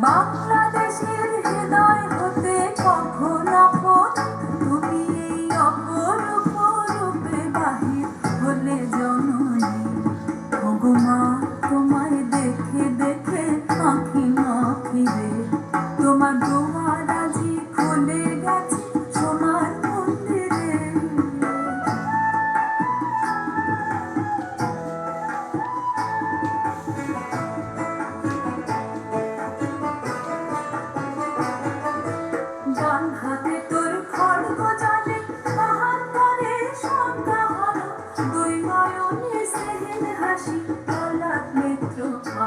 বাংলাদেশের হৃদয় হতে কখন আপন তুমি এই অপরূপ রূপে বাহির হলে জননী। ভগমা তোমায় দেখে দেখে আঁখি না ফিরে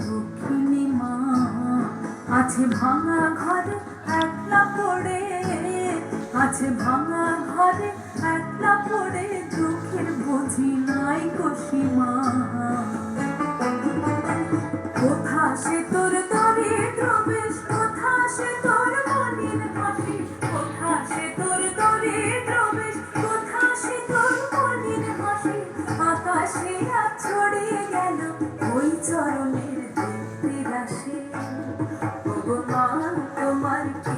দক্ষিণে মা, আছে ভাঙা ঘরে একলা পড়ে, আছে ভাঙা ঘরে একলা পড়ে, দুঃখের বুঝি নাই কষি মা।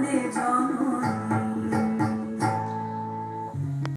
leaves